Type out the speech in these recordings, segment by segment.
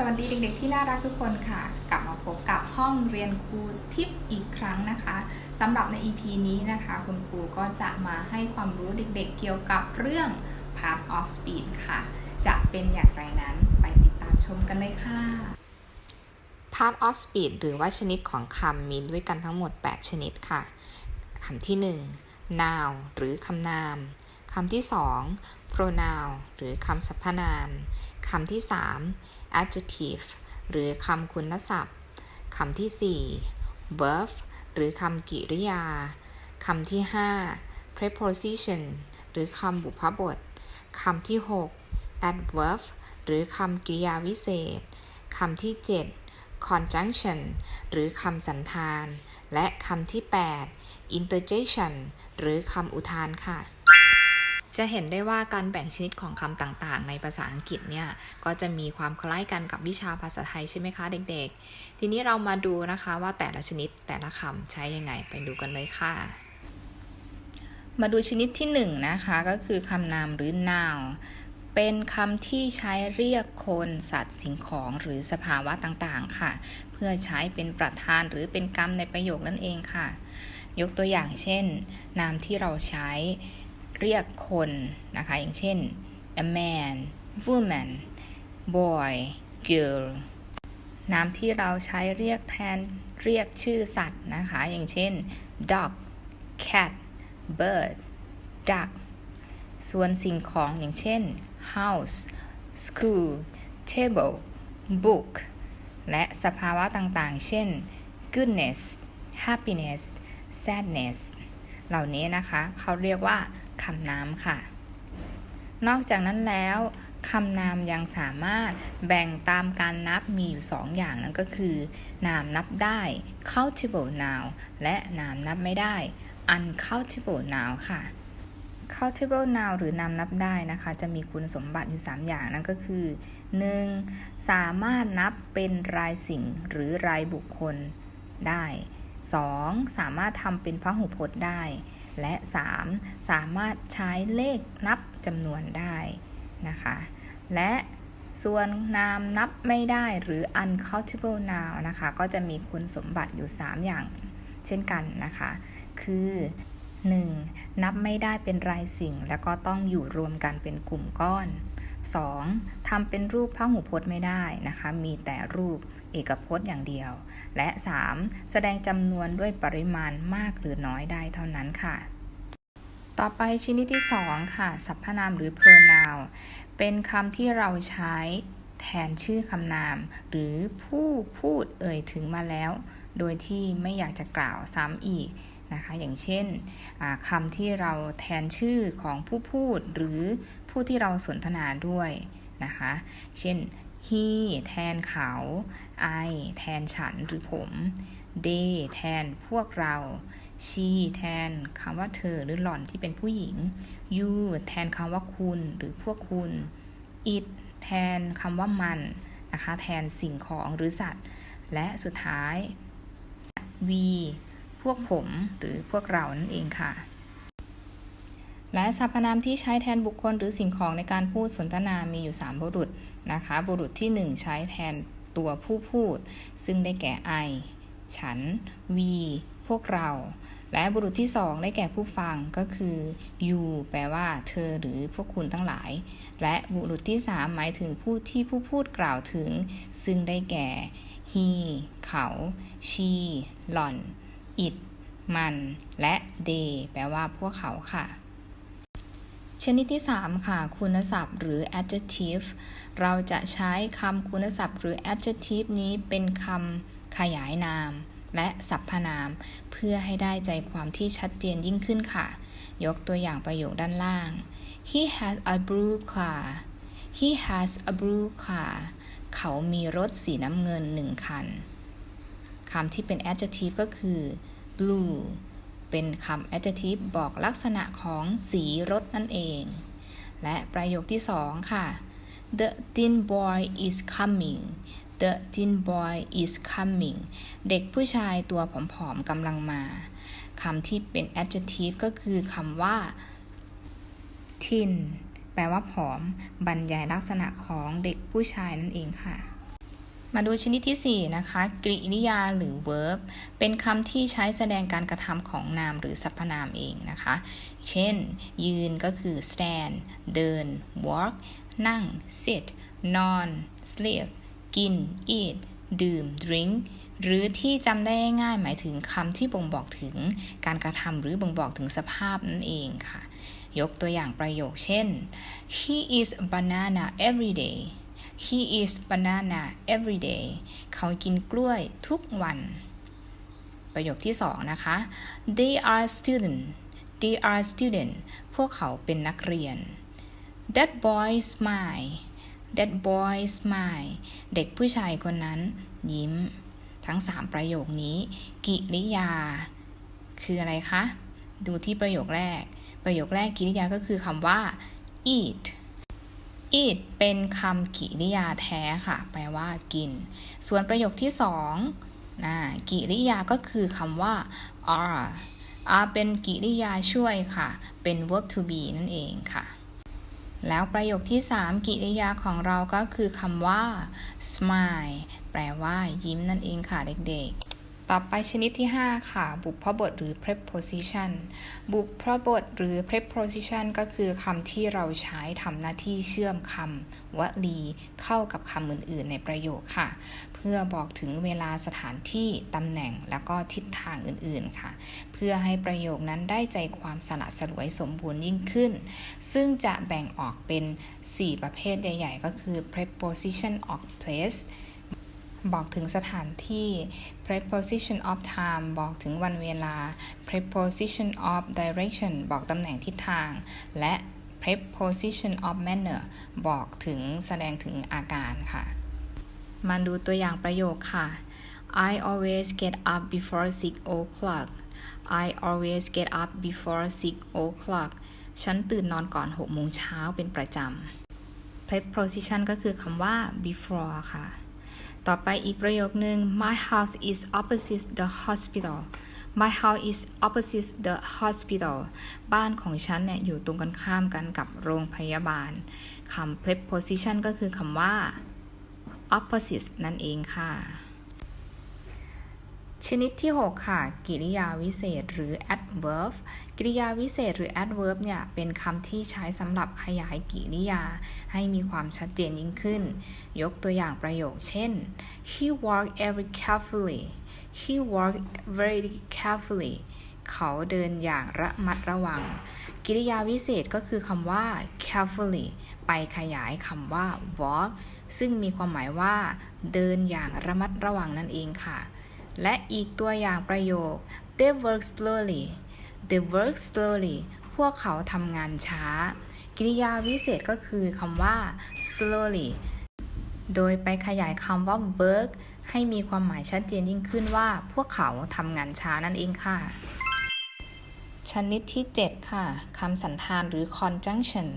สวัสดีเด็กๆที่น่ารักทุกคนค่ะ กลับมาพบกับห้องเรียนครูทิปอีกครั้งนะคะสำหรับใน EP นี้นะคะ คุณครูก็จะมาให้ความรู้เด็กๆเกี่ยวกับเรื่อง part of speech ค่ะ จะเป็นอย่างไรนั้นไปติดตามชมกันเลยค่ะ part of speech หรือว่าชนิดของคำมีด้วยกันทั้งหมด 8 ชนิดค่ะคำที่ 1 noun หรือคำนาม คำที่ 2 pronoun หรือคำสรรพนามคำที่ 3 adjective หรือคำคุณศัพท์คำที่ 4 verb หรือคำกริยาคำที่ 5 preposition หรือคำบุพบทคำที่ 6 adverb หรือคำกริยาวิเศษคำที่ 7 conjunction หรือคำสันธาน และคำที่ 8 interjection หรือคำอุทานค่ะ จะเห็นได้ว่าการแบ่งชนิดของคำต่างๆ ในภาษาอังกฤษเนี่ย ก็จะมีความคล้ายกันกับวิชาภาษาไทยใช่ไหมคะเด็กๆ ทีนี้เรามาดูนะคะว่าแต่ละชนิดแต่ละคำใช้ยังไงไปดูกันเลยค่ะ มาดูชนิดที่1นงนะคะก็คือคำนามหรือ noun เป็นคำที่ใช้เรียกคนสัตว์สิ่งของหรือสภาวะต่างๆ ค่ะ เพื่อใช้เป็นประธานหรือเป็นกรรมในประโยคนั่นเองค่ะ ยกตัวอย่างเช่น นามที่เราใช้ เรียกคนนะคะ อย่างเช่น a man woman boy girl นามที่เราใช้เรียกแทนเรียกชื่อสัตว์นะคะ อย่างเช่น dog cat bird duck ส่วนสิ่งของอย่างเช่น house school table book และสภาวะต่างๆ เช่น goodness happiness sadness เหล่านี้นะคะ เขาเรียกว่า คำนามค่ะ นอกจากนั้นแล้วคำนามยังสามารถแบ่งตามการนับมีอยู่ 2 อย่างนั่นก็คือ นามนับได้ countable noun และนามนับไม่ได้ uncountable noun ค่ะ countable noun หรือนามนับได้นะคะ จะมีคุณสมบัติอยู่ 3 อย่างนั่นก็คือ 1. สามารถนับเป็นรายสิ่งหรือรายบุคคลได้ 2. สามารถทำเป็นพหูพจน์ได้ และ 3. สามารถใช้เลขนับจำนวนได้นะคะ และส่วนนามนับไม่ได้หรือ uncountable noun นะคะ ก็จะมีคุณสมบัติอยู่ 3 อย่างเช่นกันนะคะ คือ 1. นับไม่ได้เป็นรายสิ่ง แล้วก็ต้องอยู่รวมกันเป็นกลุ่มก้อน 2. ทำเป็นรูปพหูพจน์ไม่ได้นะคะ มีแต่รูป เอกพจน์อย่างเดียว และ 3. แสดงจำนวนด้วยปริมาณมากหรือน้อยได้เท่านั้นค่ะ ต่อไปชนิดที่ 2 ค่ะ สรรพนามหรือ pronoun เป็นคำที่เราใช้แทนชื่อคำนาม หรือผู้พูดเอ่ยถึงมาแล้ว โดยที่ไม่อยากจะกล่าวซ้ำอีกนะคะ อย่างเช่นคำที่เราแทนชื่อของผู้พูด หรือผู้ที่เราสนทนาด้วยนะคะ เช่น he แทนเขา I แทนฉันหรือผม they แทนพวกเรา she แทนคำว่าเธอหรือหล่อนที่เป็นผู้หญิง you แทนคำว่าคุณหรือพวกคุณ it แทนคำว่ามันนะคะแทนสิ่งของหรือสัตว์ และสุดท้าย we พวกผมหรือพวกเรานั่นเองค่ะ และสรรพนามที่ใช้แทนบุคคลหรือสิ่งของในการพูดสนทนามีอยู่ 3 บุรุษนะคะ บุรุษที่ 1 ใช้แทนตัวผู้พูด ซึ่งได้แก่ I ฉัน we พวกเรา และบุรุษที่ 2 ได้แก่ผู้ฟังก็คือ you แปลว่า เธอหรือพวกคุณทั้งหลาย และบุรุษที่ 3 หมายถึงผู้ที่ผู้พูดกล่าวถึง ซึ่งได้แก่ he เขา she หล่อน it มัน และ they แปลว่าพวกเขาค่ะ ชนิดที่ 3 ค่ะ คุณศัพท์หรือ adjective เราจะใช้คำคุณศัพท์หรือ adjective นี้เป็นคำขยายนาม และสรรพนาม เพื่อให้ได้ใจความที่ชัดเจนยิ่งขึ้นค่ะ ยกตัวอย่างประโยคด้านล่าง he has a blue car he has a blue car เขามีรถสีน้ำเงินหนึ่งคัน คำที่เป็น adjective ก็คือ blue เป็นคำ adjective บอกลักษณะของสีรถนั่นเอง และประโยคที่สองค่ะ the thin boy is coming the thin boy is coming เด็กผู้ชายตัวผอมๆกำลังมาคำที่เป็น adjective ก็คือคำว่า thin แปลว่าผอม บรรยายลักษณะของเด็กผู้ชายนั่นเองค่ะ มาดูชนิดที่ 4 นะคะ กริยาหรือ verb เป็นคำที่ใช้แสดงการกระทำของนามหรือสรรพนามเองนะคะ เช่น ยืนก็คือ stand เดิน walk นั่ง sit นอน sleep กิน eat ดื่ม drink หรือที่จำได้ง่ายหมายถึงคำที่บ่งบอกถึงการกระทำหรือบ่งบอกถึงสภาพนั่นเองค่ะ ยกตัวอย่างประโยคเช่น he is banana every day he is banana every day เขากินกล้วยทุกวัน ประโยคที่สองนะคะ they are student they are student พวกเขาเป็นนักเรียน that boy smile that boy smile เด็กผู้ชายคนนั้น ยิ้ม ทั้ง3ประโยคนี้ กิริยา คืออะไรคะ ดูที่ประโยคแรก ประโยคแรกกิริยาก็คือคำว่า eat eat เป็นคำกิริยาแท้ค่ะ แปลว่ากิน ส่วนประโยคที่สองนะกิริยาก็คือคำว่า are are เป็นกิริยาช่วยค่ะ เป็น verb to be นั่นเองค่ะ แล้วประโยคที่ 3 กิริยาของเราก็คือคำว่า smile แปลว่ายิ้มนั่นเองค่ะเด็กๆ ต่อไปชนิดที่ 5 ค่ะ บุพบทหรือ preposition บุพบทหรือ preposition ก็คือคำที่เราใช้ทำหน้าที่เชื่อมคำวลีเข้ากับคำอื่น ๆ ในประโยคค่ะ เพื่อบอกถึงเวลาสถานที่ตำแหน่งแล้วก็ทิศทางอื่น ๆ ค่ะ เพื่อให้ประโยคนั้นได้ใจความสละสลวยสมบูรณ์ยิ่งขึ้น ซึ่งจะแบ่งออกเป็น 4 ประเภทใหญ่ ๆ ก็คือ preposition of place บอกถึงสถานที่ preposition of time บอกถึงวันเวลา preposition of direction บอกตำแหน่งทิศทาง และ preposition of manner บอกถึงแสดงถึงอาการค่ะ มาดูตัวอย่างประโยคค่ะ I always get up before 6 o'clock I always get up before 6 o'clock ฉันตื่นนอนก่อน6โมงเช้าเป็นประจำ preposition ก็คือคำว่า before ค่ะ ต่อไปอีกประโยคหนึ่ง My house is opposite the hospital My house is opposite the hospital บ้านของฉันเนี่ยอยู่ตรงกันข้ามกันกับโรงพยาบาลคำ preposition ก็คือคำว่า opposite นั่นเองค่ะ ชนิดที่ 6 ค่ะ กิริยาวิเศษหรือ adverb กิริยาวิเศษหรือ adverb เนี่ยเป็นคำที่ใช้สำหรับขยายกิริยา ให้มีความชัดเจนยิ่งขึ้น ยกตัวอย่างประโยคเช่น he walked very carefully he walked very carefully เขาเดินอย่างระมัดระวัง กิริยาวิเศษก็คือคำว่า carefully ไปขยายคำว่า walk ซึ่งมีความหมายว่า เดินอย่างระมัดระวังนั่นเองค่ะ และอีกตัวอย่างประโยค they work slowly they work slowly พวกเขาทำงานช้า กริยาวิเศษก็คือคำว่า slowly โดยไปขยายคำว่า work ให้มีความหมายชัดเจนยิ่งขึ้นว่าพวกเขาทำงานช้านั่นเองค่ะ นิดที่ 7 ค่ะคำสันธานหรือ conjunction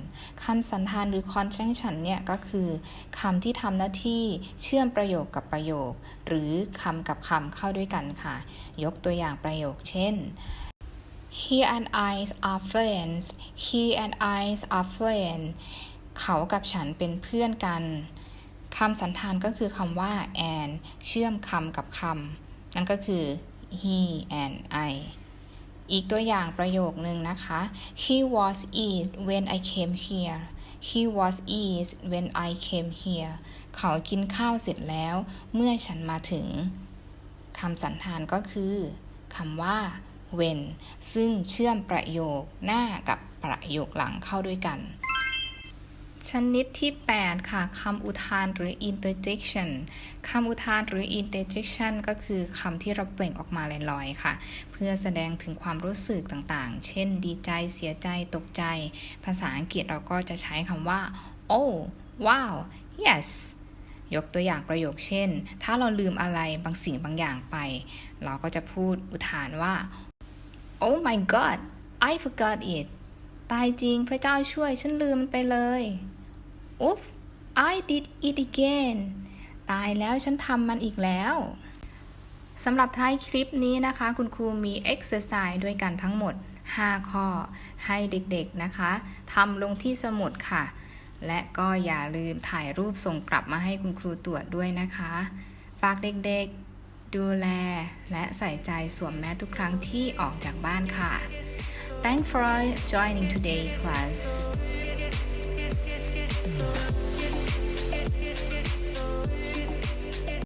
คำสันธานหรือ conjunction เนี่ยก็คือคำที่ทำหน้าที่เชื่อมประโยคกับประโยค หรือคำกับคำเข้าด้วยกันค่ะ ยกตัวอย่างประโยคเช่น He and I are friends He and I are friends เขากับฉันเป็นเพื่อนกันคำสันธานก็คือคำว่า and เชื่อมคำกับคำนั่นก็คือ he and I อีกตัวอย่างประโยคนึงนะคะ He was eat when I came here He was eat when I came here เขากินข้าวเสร็จแล้ว เมื่อฉันมาถึงคำสันธานก็คือคำว่า when ซึ่งเชื่อมประโยคหน้ากับประโยคหลังเข้าด้วยกัน ชนิดที่ 8 ค่ะคำอุทานหรือ interjection คำอุทานหรือ interjection ก็คือคำที่เราเปล่งออกมาลอยๆ ค่ะ เพื่อแสดงถึงความรู้สึกต่างๆ เช่น ดีใจ เสียใจ ตกใจ ภาษาอังกฤษเราก็จะใช้คำว่า oh wow yes ยกตัวอย่างประโยคเช่น ถ้าเราลืมอะไรบางสิ่งบางอย่างไป เราก็จะพูดอุทานว่า oh my god I forgot it ตายจริงพระเจ้าช่วย ฉันลืมมันไปเลยอุ๊บ I did it again ตายแล้วฉันทำมันอีกแล้วสำหรับท้ายคลิปนี้นะคะ คุณครูมี exercise ด้วยกันทั้งหมด 5 ข้อให้เด็กๆนะคะทำลงที่สมุดค่ะ และก็อย่าลืมถ่ายรูปส่งกลับมาให้คุณครูตรวจด้วยนะคะ ฝากเด็กๆดูแล และใส่ใจสวมแมสทุกครั้งที่ออกจากบ้านค่ะ Thanks for joining today class